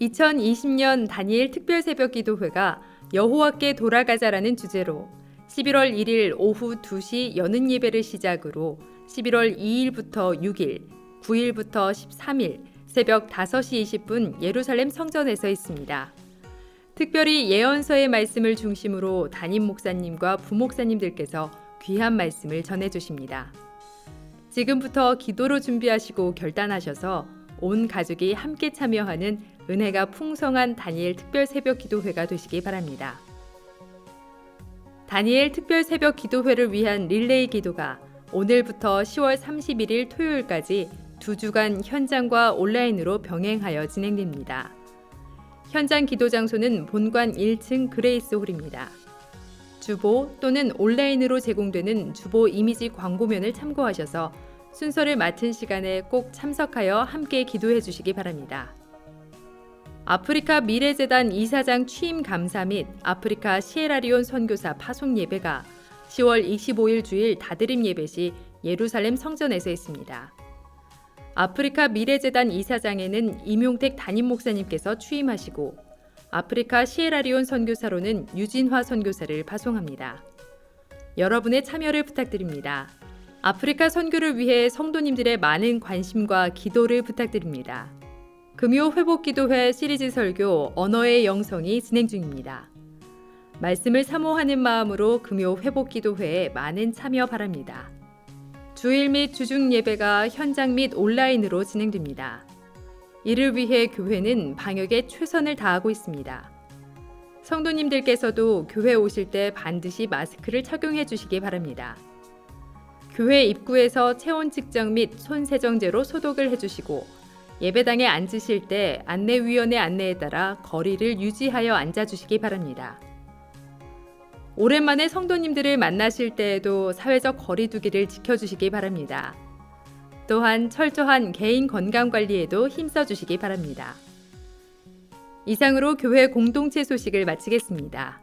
2020년 다니엘 특별 새벽 기도회가 여호와께 돌아가자라는 주제로 11월 1일 오후 2시 여는 예배를 시작으로 11월 2일부터 6일, 9일부터 13일 새벽 5시 20분 예루살렘 성전에서 있습니다. 특별히 예언서의 말씀을 중심으로 담임 목사님과 부목사님들께서 귀한 말씀을 전해 주십니다. 지금부터 기도로 준비하시고 결단하셔서 온 가족이 함께 참여하는 은혜가 풍성한 다니엘 특별 새벽 기도회가 되시기 바랍니다. 다니엘 특별 새벽 기도회를 위한 릴레이 기도가 오늘부터 10월 31일 토요일까지 두 주간 현장과 온라인으로 병행하여 진행됩니다. 현장 기도 장소는 본관 1층 그레이스 홀입니다. 주보 또는 온라인으로 제공되는 주보 이미지 광고면을 참고하셔서 순서를 맡은 시간에 꼭 참석하여 함께 기도해 주시기 바랍니다. 아프리카 미래재단 이사장 취임 감사 및 아프리카 시에라리온 선교사 파송 예배가 10월 25일 주일 다드림 예배 시 예루살렘 성전에서 있습니다. 아프리카 미래재단 이사장에는 임용택 담임 목사님께서 취임하시고 아프리카 시에라리온 선교사로는 유진화 선교사를 파송합니다. 여러분의 참여를 부탁드립니다. 아프리카 선교를 위해 성도님들의 많은 관심과 기도를 부탁드립니다. 금요 회복 기도회 시리즈 설교 언어의 영성이 진행 중입니다. 말씀을 사모하는 마음으로 금요 회복 기도회에 많은 참여 바랍니다. 주일 및 주중 예배가 현장 및 온라인으로 진행됩니다. 이를 위해 교회는 방역에 최선을 다하고 있습니다. 성도님들께서도 교회 오실 때 반드시 마스크를 착용해 주시기 바랍니다. 교회 입구에서 체온 측정 및 손 세정제로 소독을 해주시고 예배당에 앉으실 때 안내위원의 안내에 따라 거리를 유지하여 앉아주시기 바랍니다. 오랜만에 성도님들을 만나실 때에도 사회적 거리두기를 지켜주시기 바랍니다. 또한 철저한 개인 건강 관리에도 힘써 주시기 바랍니다. 이상으로 교회 공동체 소식을 마치겠습니다.